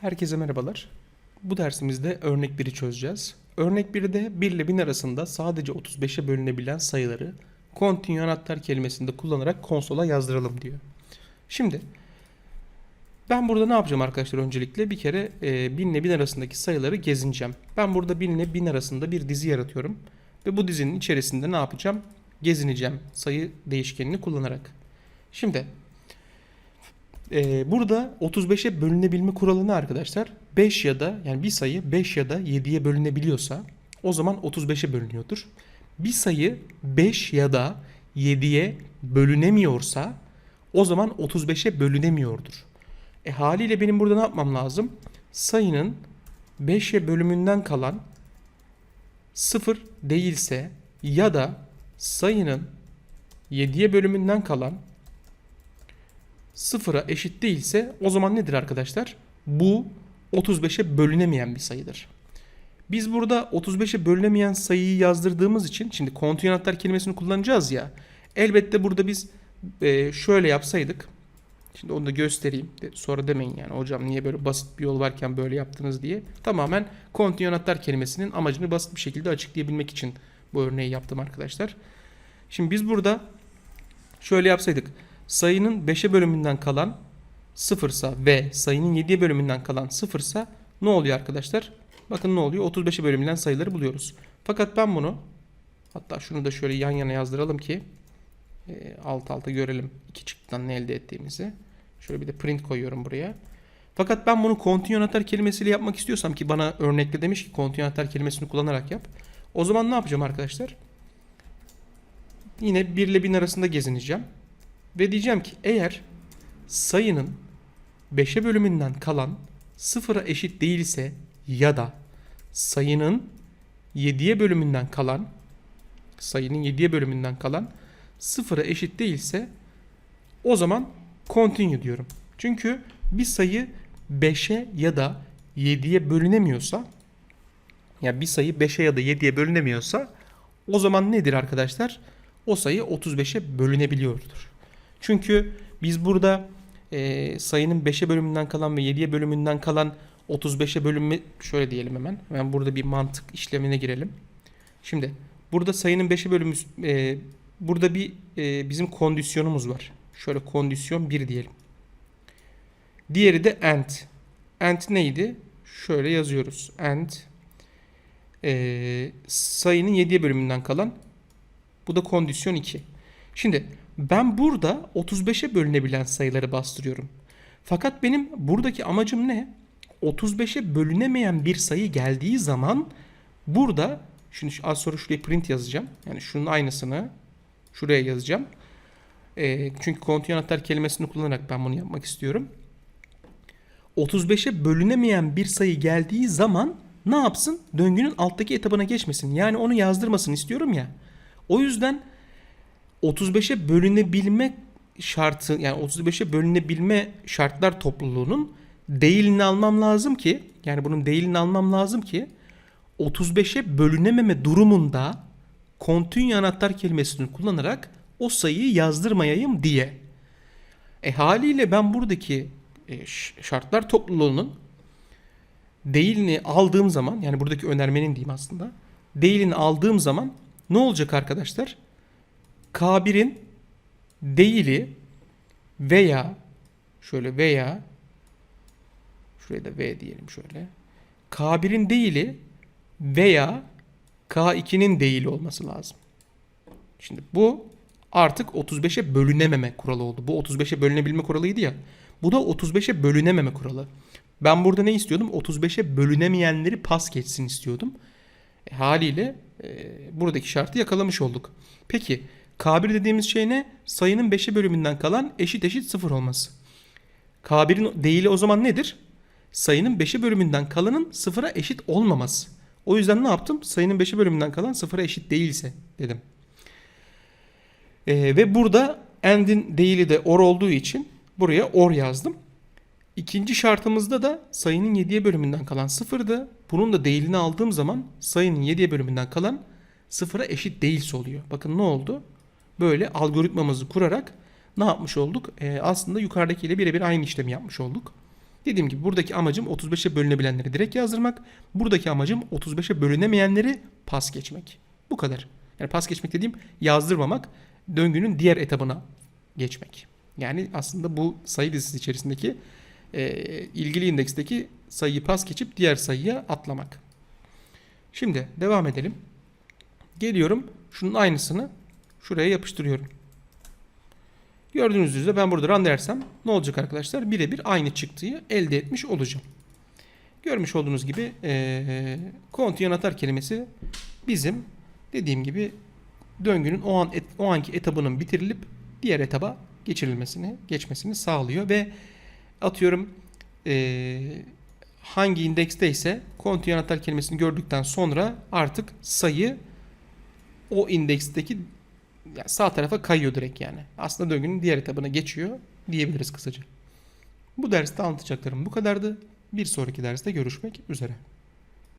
Herkese merhabalar. Bu dersimizde örnek 1'i çözeceğiz. Örnek 1'de 1 ile 1000 arasında sadece 35'e bölünebilen sayıları continue anahtar kelimesinde kullanarak konsola yazdıralım diyor. Şimdi ben burada ne yapacağım arkadaşlar öncelikle? Bir kere e, 1000 ile 1000 arasındaki sayıları gezineceğim. Ben burada 1000 ile 1000 arasında bir dizi yaratıyorum. Ve bu dizinin içerisinde ne yapacağım? Gezineceğim sayı değişkenini kullanarak. Şimdi ee, burada 35'e bölünebilme kuralı ne arkadaşlar? 5 ya da yani bir sayı 5 ya da 7'ye bölünebiliyorsa o zaman 35'e bölünüyordur. Bir sayı 5 ya da 7'ye bölünemiyorsa o zaman 35'e bölünemiyordur. E haliyle benim burada ne yapmam lazım? Sayının 5'e bölümünden kalan 0 değilse ya da sayının 7'ye bölümünden kalan sıfıra eşit değilse o zaman nedir arkadaşlar? Bu 35'e bölünemeyen bir sayıdır. Biz burada 35'e bölünemeyen sayıyı yazdırdığımız için şimdi continue anahtar kelimesini kullanacağız ya. Elbette burada biz e, şöyle yapsaydık. Şimdi onu da göstereyim. Sonra demeyin yani hocam niye böyle basit bir yol varken böyle yaptınız diye. Tamamen continue anahtar kelimesinin amacını basit bir şekilde açıklayabilmek için bu örneği yaptım arkadaşlar. Şimdi biz burada şöyle yapsaydık sayının 5'e bölümünden kalan sıfırsa ve sayının 7'ye bölümünden kalan sıfırsa ne oluyor arkadaşlar? Bakın ne oluyor? 35'e bölümünden sayıları buluyoruz. Fakat ben bunu hatta şunu da şöyle yan yana yazdıralım ki e, alt alta görelim iki çıktıdan ne elde ettiğimizi. Şöyle bir de print koyuyorum buraya. Fakat ben bunu continue anahtar kelimesiyle yapmak istiyorsam ki bana örnekte demiş ki continue anahtar kelimesini kullanarak yap. O zaman ne yapacağım arkadaşlar? Yine 1 ile 1000 arasında gezineceğim. Ve diyeceğim ki eğer sayının 5'e bölümünden kalan sıfıra eşit değilse ya da sayının 7'ye bölümünden kalan sayının 7'ye bölümünden kalan sıfıra eşit değilse o zaman continue diyorum. Çünkü bir sayı 5'e ya da 7'ye bölünemiyorsa ya bir sayı 5'e ya da 7'ye bölünemiyorsa o zaman nedir arkadaşlar? O sayı 35'e bölünebiliyordur. Çünkü biz burada e, sayının 5'e bölümünden kalan ve 7'ye bölümünden kalan 35'e bölünme şöyle diyelim hemen. Hemen burada bir mantık işlemine girelim. Şimdi burada sayının 5'e bölümü e, burada bir e, bizim kondisyonumuz var. Şöyle kondisyon 1 diyelim. Diğeri de and. And neydi? Şöyle yazıyoruz. And e, sayının 7'ye bölümünden kalan bu da kondisyon 2. Şimdi ben burada 35'e bölünebilen sayıları bastırıyorum. Fakat benim buradaki amacım ne? 35'e bölünemeyen bir sayı geldiği zaman burada şimdi az sonra şuraya print yazacağım. Yani şunun aynısını şuraya yazacağım. Ee, çünkü continue anahtar kelimesini kullanarak ben bunu yapmak istiyorum. 35'e bölünemeyen bir sayı geldiği zaman ne yapsın? Döngünün alttaki etabına geçmesin. Yani onu yazdırmasın istiyorum ya. O yüzden 35'e bölünebilme şartı yani 35'e bölünebilme şartlar topluluğunun değilini almam lazım ki yani bunun değilini almam lazım ki 35'e bölünememe durumunda continue anahtar kelimesini kullanarak o sayıyı yazdırmayayım diye. E haliyle ben buradaki e, şartlar topluluğunun değilini aldığım zaman yani buradaki önermenin diyeyim aslında değilini aldığım zaman ne olacak arkadaşlar? K1'in değili veya şöyle veya şuraya da V diyelim şöyle. K1'in değili veya K2'nin değili olması lazım. Şimdi bu artık 35'e bölünememe kuralı oldu. Bu 35'e bölünebilme kuralıydı ya. Bu da 35'e bölünememe kuralı. Ben burada ne istiyordum? 35'e bölünemeyenleri pas geçsin istiyordum. E, haliyle e, buradaki şartı yakalamış olduk. Peki K1 dediğimiz şey ne? Sayının 5'e bölümünden kalan eşit eşit 0 olması. K1'in değili o zaman nedir? Sayının 5'e bölümünden kalanın 0'a eşit olmaması. O yüzden ne yaptım? Sayının 5'e bölümünden kalan 0'a eşit değilse dedim. Ee, ve burada end'in değili de or olduğu için buraya or yazdım. İkinci şartımızda da sayının 7'ye bölümünden kalan 0'dı. Bunun da değilini aldığım zaman sayının 7'ye bölümünden kalan 0'a eşit değilse oluyor. Bakın ne oldu? Böyle algoritmamızı kurarak ne yapmış olduk? Ee, aslında yukarıdakiyle birebir aynı işlemi yapmış olduk. Dediğim gibi buradaki amacım 35'e bölünebilenleri direkt yazdırmak. Buradaki amacım 35'e bölünemeyenleri pas geçmek. Bu kadar. Yani pas geçmek dediğim yazdırmamak, döngünün diğer etabına geçmek. Yani aslında bu sayı dizisi içerisindeki e, ilgili indeksteki sayıyı pas geçip diğer sayıya atlamak. Şimdi devam edelim. Geliyorum. Şunun aynısını şuraya yapıştırıyorum. Gördüğünüz üzere ben burada run dersem ne olacak arkadaşlar? Birebir aynı çıktıyı elde etmiş olacağım. Görmüş olduğunuz gibi eee continue anahtar kelimesi bizim dediğim gibi döngünün o an et- o anki etabının bitirilip diğer etaba geçirilmesini, geçmesini sağlıyor ve atıyorum eee, hangi indekste ise continue anahtar kelimesini gördükten sonra artık sayı o indeksteki yani sağ tarafa kayıyor direkt yani. Aslında döngünün diğer etabına geçiyor diyebiliriz kısaca. Bu derste anlatacaklarım bu kadardı. Bir sonraki derste görüşmek üzere.